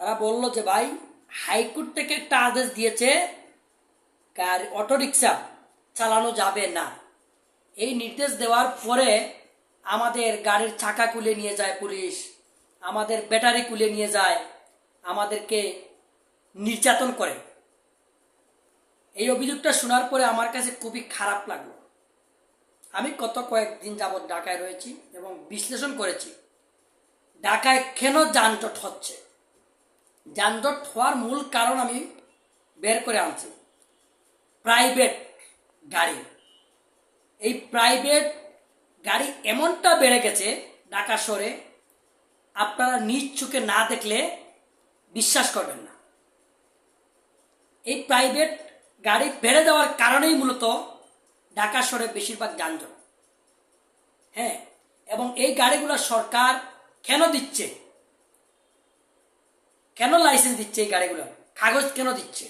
তারা বলল যে, ভাই, হাইকোর্ট থেকে একটা আদেশ দিয়েছে, গাড়ি, অটোরিকশা চালানো যাবে না। এই নির্দেশ দেওয়ার পরে আমাদের গাড়ির চাকা খুলে নিয়ে যায় পুলিশ, আমাদের ব্যাটারি খুলে নিয়ে যায়, আমাদেরকে নির্যাতন করে। এই অভিযোগটা শোনার পরে আমার কাছে খুবই খারাপ লাগল। আমি কত কয়েকদিন যাবৎ ঢাকায় রয়েছি এবং বিশ্লেষণ করেছি। ঢাকায় কেন যানজট হচ্ছে? যানজট হওয়ার মূল কারণ আমি বের করে আনছি। প্রাইভেট গাড়ি। এই প্রাইভেট গাড়ি এমনটা বেড়ে গেছে ঢাকা শহরে, আপনারা নিজ চোখে না দেখলে বিশ্বাস করবেন না। এই প্রাইভেট গাড়ি বেড়ে যাওয়ার কারণেই মূলত ঢাকা শহরে বেশিরভাগ যানজট। হ্যাঁ এবং এই গাড়িগুলো সরকার কেন দিচ্ছে? কেন লাইসেন্স দিচ্ছে এই গাড়িগুলো? কাগজ কেন দিচ্ছে?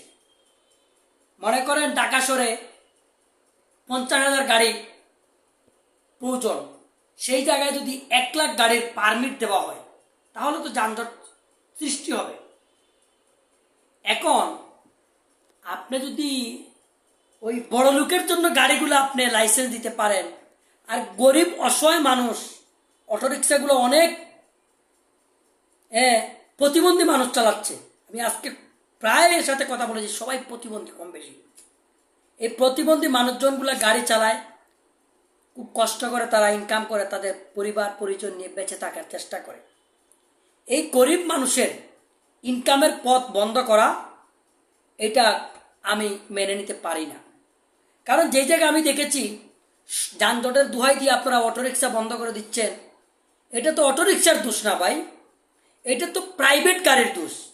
মনে করেন ঢাকা শহরে পঞ্চাশ হাজার গাড়ি প্রয়োজন। সেই জায়গায় যদি এক লাখ গাড়ির পারমিট দেওয়া হয়, তাহলে তো যানজট সৃষ্টি হবে। এখন আপনি যদি ওই বড় লোকের জন্য গাড়িগুলো আপনি লাইসেন্স দিতে পারেন, আর গরিব অসহায় মানুষ অটোরিক্সাগুলো অনেক হ্যাঁ প্রতিবন্ধী মানুষ চালাচ্ছে। আমি আজকে প্রায় এর সাথে কথা বলেছি, সবাই প্রতিবন্ধী কম বেশি। এই প্রতিবন্ধী মানুষজনগুলো গাড়ি চালায়, খুব কষ্ট করে তারা ইনকাম করে, তাদের পরিবার, পরিজন নিয়ে বেঁচে থাকার চেষ্টা করে। এই গরিব মানুষের ইনকামের পথ বন্ধ করা, এটা আমি মেনে নিতে পারি না। কারণ যে জায়গায় আমি দেখেছি, যানজটের দুহাই দিয়ে আপনারা অটোরিকশা বন্ধ করে দিচ্ছেন, এটা তো অটোরিকশার দোষ না ভাই। এটা তো প্রাইভেট গাড়ির দোষ।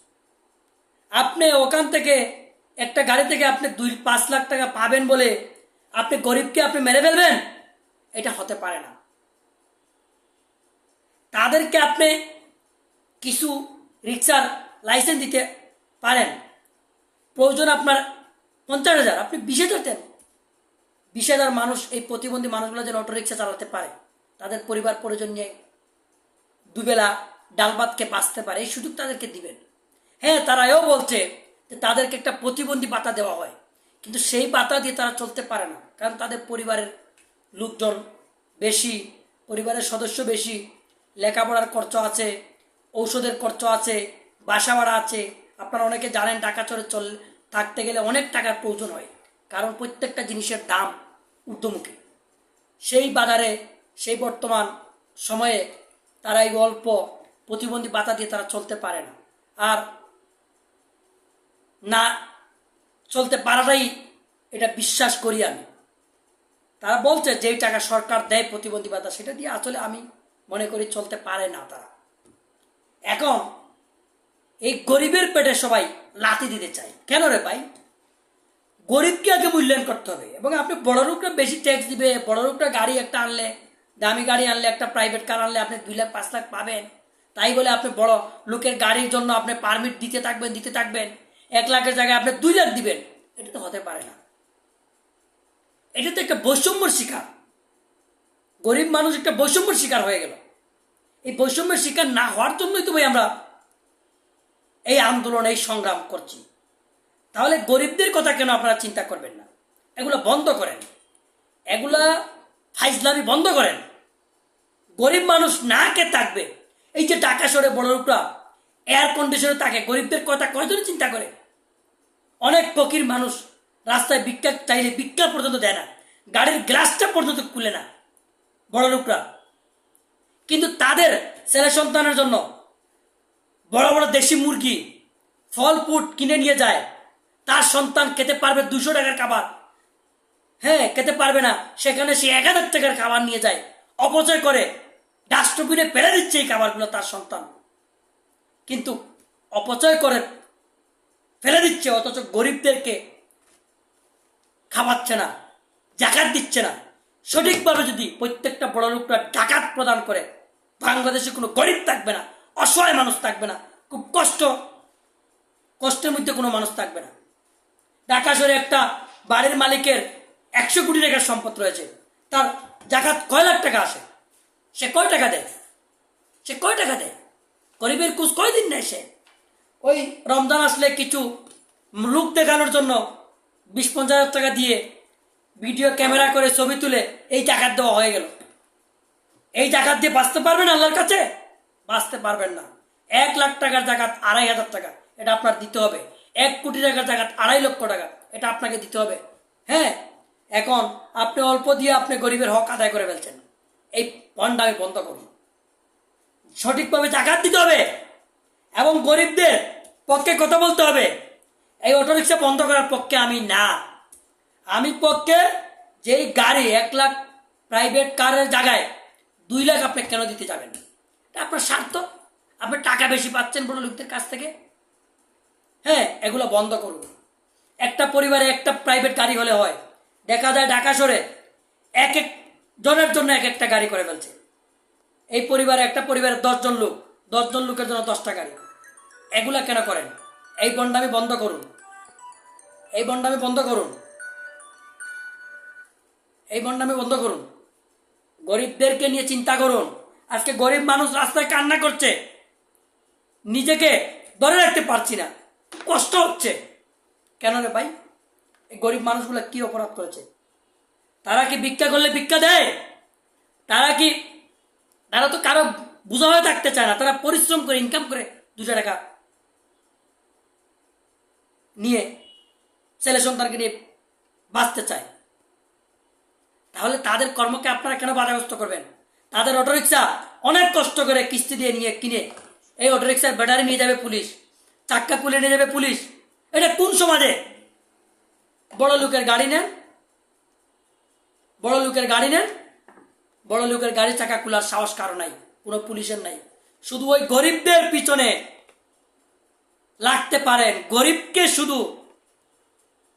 আপনি ওখান থেকে একটা গাড়ি থেকে আপনি দুই, পাঁচ লাখ টাকা পাবেন বলে আপনি গরিবকে আপনি মেরে ফেলবেন? এটা হতে পারে না। তাদেরকে আপনি কিছু রিক্সার লাইসেন্স দিতে পারেন। প্রয়োজন আপনার পঞ্চাশ হাজার, আপনি বিশ হাজার দেন। বিশ হাজার মানুষ, এই প্রতিবন্ধী মানুষগুলো যেন অটোরিক্সা চালাতে পারে। তাদের পরিবার পরিজন নিয়ে দুবেলা ডাল ভাতকে বাঁচতে পারে, এই সুযোগ তাদেরকে দিবেন। হ্যাঁ তারা এও বলছে যে তাদেরকে একটা প্রতিবন্ধী পাতা দেওয়া হয়, কিন্তু সেই পাতা দিয়ে তারা চলতে পারে না, কারণ তাদের পরিবারের লোকজন বেশি, পরিবারের সদস্য বেশি, লেখাপড়ার খরচ আছে, ঔষধের খরচ আছে, বাসা ভাড়া আছে। আপনারা অনেকে জানেন টাকা চড়ে চল, থাকতে গেলে অনেক টাকার প্রয়োজন হয়, কারণ প্রত্যেকটা জিনিসের দাম ঊর্ধ্বমুখী। সেই বাজারে, সেই বর্তমান সময়ে তারা এই অল্প প্রতিবন্ধী পাতা দিয়ে তারা চলতে পারে না। আর না চলতে পারাটাই এটা বিশ্বাস করি আমি। তারা বলছে, যেই টাকা সরকার দেয় প্রতিবন্ধী ভাতা সেটা দিয়ে আসলে আমি মনে করি চলতে পারে না তারা। এখন এই গরিবের পেটে সবাই লাথি দিতে চায়। কেন রে ভাই? গরিবকে আগে মূল্যায়ন করতে হবে। এবং আপনি বড় লোকরা বেশি ট্যাক্স দিবে, বড় লোকরা গাড়ি একটা আনলে, দামি গাড়ি আনলে, একটা প্রাইভেট কার আনলে আপনি দুই লাখ, পাঁচ লাখ পাবেন। তাই বলে আপনি বড় লোকের গাড়ির জন্য আপনি পারমিট দিতে থাকবেন দিতে থাকবেন। এক লাখের জায়গায় আপনি দুই লাখ দিবেন। এটা তো হতে পারে না। এটা তো একটা বৈষম্যর শিকার। গরিব মানুষ একটা বৈষম্যর শিকার হয়ে গেল। এই বৈষম্যের শিকার না হওয়ার জন্যই তো ভাই আমরা এই আন্দোলন, এই সংগ্রাম করছি। তাহলে গরিবদের কথা কেন আপনারা চিন্তা করবেন না? এগুলো বন্ধ করেন। এগুলা ফাইজলামি বন্ধ করেন। গরিব মানুষ না কে থাকবে। এই যে টাকা সরে বড় লোকরা এয়ার কন্ডিশনে থাকে গরিবদের কথা কয়জন চিন্তা করে? অনেক ফকির মানুষ রাস্তায় ভিক্ষা চাইলে ভিক্ষা পর্যন্ত দেয় না, গাড়ির গ্লাসটা পর্যন্ত খুলে না, বড় লোকরা। কিন্তু তাদের ছেলে সন্তানের জন্য বড় বড় দেশি মুরগি, ফল ফুট কিনে নিয়ে যায়, তার সন্তান খেতে পারবে দুশো টাকার খাবার। হ্যাঁ খেতে পারবে না, সেখানে সে এক হাজার টাকার খাবার নিয়ে যায়, অপচয় করে। ডাস্টবিনে ফেলে দিচ্ছে এই খাবারগুলো তার সন্তান। কিন্তু অপচয় করে ফেলে দিচ্ছে, অথচ গরিবদেরকে খাওয়াচ্ছে না, জাকাত দিচ্ছে না। সঠিকভাবে যদি প্রত্যেকটা বড় লোকরা ডাকাত প্রদান করে, বাংলাদেশে কোনো গরিব থাকবে না, অসহায় মানুষ থাকবে না, খুব কষ্ট, কষ্টের মধ্যে কোনো মানুষ থাকবে না। ঢাকা শহরে একটা বাড়ির মালিকের একশো কোটি টাকার সম্পদ রয়েছে, তার জাকাত কয় লাখ টাকা আসে? সে কয় টাকা দেয়? সে কয় টাকা দেয়? গরিবের কুচ কয় দিন নেয় সে? ওই রমজান আসলে কিছু লুক দেখানোর জন্য বিশ পঞ্চাশ হাজার টাকা দিয়ে ভিডিও, ক্যামেরা করে ছবি তুলে এই টাকার দেওয়া হয়ে গেল। এই জাকাত দিয়ে বাঁচতে পারবেন আল্লাহর কাছে? বাঁচতে পারবেন না। এক লাখ টাকার জাকাত আড়াই হাজার টাকা, এটা আপনার দিতে হবে। এক কোটি টাকার জাকাত আড়াই লক্ষ টাকা, এটা আপনাকে দিতে হবে। হ্যাঁ? এখন আপনি অল্প দিয়ে আপনি গরিবের হক আদায় করে ফেলছেন। এই ভণ্ডামি বন্ধ করুন সঠিকভাবে জাকাত দিতে হবে এবং গরিবদের পক্ষে কথা বলতে হবে। এই অটোরিক্সা বন্ধ করার পক্ষে আমি না। আমি পক্ষে যেই গাড়ি এক লাখ প্রাইভেট কারের জায়গায় দুই লাখ আপনি কেন দিতে যাবেন? আপনার স্বার্থ। আপনি টাকা বেশি পাচ্ছেন বড় লোকদের কাছ থেকে। হ্যাঁ এগুলো বন্ধ করুন। একটা পরিবারে একটা প্রাইভেট গাড়ি হলে হয়। দেখা যায় ঢাকা শহরে এক এক জনের জন্য এক একটা গাড়ি করে ফেলছে। এই পরিবারে একটা পরিবারের দশজন লোক, দশজন লোকের জন্য দশটা গাড়ি। এগুলা কেন করেন? এই বন্ডামি বন্ধ করুন। এই বন্ডামি বন্ধ করুন। এই বন্ডামি বন্ধ করুন। গরিবদেরকে নিয়ে চিন্তা করুন। আজকে গরিব মানুষ রাস্তায় কান্না করছে। নিজেকে ধরে রাখতে পারছি না। কষ্ট হচ্ছে। কেন রে ভাই? এই গরিব মানুষগুলো কি অপরাধ করেছে? তারা কি ভিক্ষা করলে ভিক্ষা দেয়? তারা কি তারা তো কারও বোঝা হয়ে থাকতে চায় না। তারা পরিশ্রম করে ইনকাম করে দুশো টাকা নিয়ে ছেলে সন্তানকে নিয়ে বাঁচতে চায়। তাহলে তাদের কর্মকে আপনারা কেন বাধাগ্রস্ত করবেন? তাদের অটোরিক্সা অনেক কষ্ট করে কিস্তি দিয়ে নিয়ে কিনে এই অটোরিক্সার ব্যাটারি নিয়ে যাবে পুলিশ, চাক্কা খুলে নিয়ে যাবে পুলিশ। এটা কোন সমাজে? বড় লোকের গাড়ি নেন বড় লোকের গাড়ি নেন। বড় লোকের গাড়ি চাকা খোলার সাহস কারও নাই, কোনো পুলিশের নাই। শুধু ওই গরিবদের পিছনে লাগতে পারেন, গরিবকে শুধু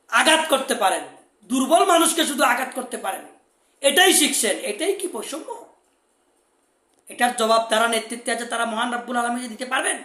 আঘাত করতে পারেন, দুর্বল মানুষকে শুধু আঘাত করতে পারেন। এটাই শিখছেন, এটাই কি বৈষম্য? এটার জবাব তারা নেতৃত্বে আছে, তারা মহান রব্বুল আলমী দিতে পারবেন?